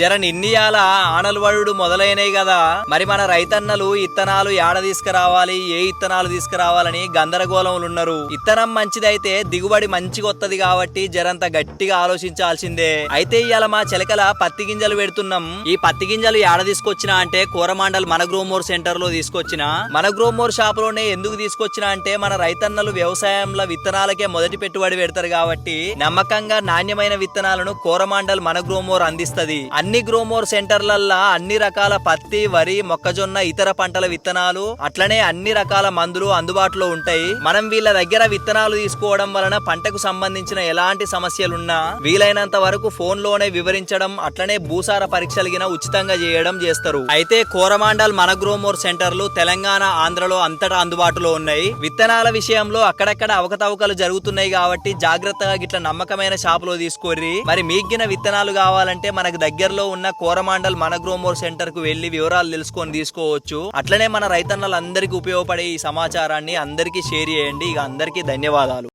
జర నిన్నియాల ఆనలవడు మొదలైనవి కదా మరి మన రైతన్నలు ఇత్తనాలు ఏడ తీసుకురావాలి ఏ ఇత్తనాలు తీసుకురావాలని గందరగోళంలో ఉన్నారు ఇత్తనం మంచిదైతే దిగుబడి మంచిగా వత్తది కాబట్టి జరంత గట్టిగా ఆలోచించాల్సిందే. అయితే ఇవాళ మా చిలకల పత్తి గింజలు పెడుతున్నాం. ఈ పత్తి గింజలు ఏడ తీసుకొచ్చినా అంటే కూరమాండల్ మన గ్రోమోర్ సెంటర్లో తీసుకొచ్చిన. మన గ్రోమోర్ షాప్లోనే ఎందుకు తీసుకొచ్చినా అంటే మన రైతన్నలు వ్యవసాయంలో విత్తనాలకే మొదటి పెట్టుబడి పెడతారు కాబట్టి నమ్మకంగా నాణ్యమైన విత్తనాలను కోరమాండల్ మన గ్రోమోర్ అందిస్తది. అన్ని అన్ని గ్రోమోర్ సెంటర్లల్లా అన్ని రకాల పత్తి వరి మొక్కజొన్న ఇతర పంటల విత్తనాలు అట్లనే అన్ని రకాల మందులు అందుబాటులో ఉంటాయి. మనం వీళ్ళ దగ్గర విత్తనాలు తీసుకోవడం వలన పంటకు సంబంధించిన ఎలాంటి సమస్యలున్నా వీలైనంత వరకు ఫోన్లోనే వివరించడం అట్లనే భూసార పరీక్షలు గిన ఉచితంగా చేయడం చేస్తారు. అయితే కోరమాండల్ మన గ్రోమోర్ సెంటర్లు తెలంగాణ ఆంధ్రలో అంతటా అందుబాటులో ఉన్నాయి. విత్తనాల విషయంలో అక్కడక్కడ అవకతవకలు జరుగుతున్నాయి కాబట్టి జాగ్రత్తగా గిట్ల నమ్మకమైన షాపులో తీసుకోర్రి. మరి మీగిన విత్తనాలు కావాలంటే మనకు దగ్గరలో ఉన్న కోరమాండల్ మన గ్రోమోర్ సెంటర్కు వెళ్ళి వివరాలు తెలుసుకొని తీసుకోవచ్చు. అట్లనే మన రైతన్నలందరికీ ఉపయోగపడే ఈ సమాచారాన్ని అందరికీ షేర్ చేయండి. ఇక అందరికీ ధన్యవాదాలు.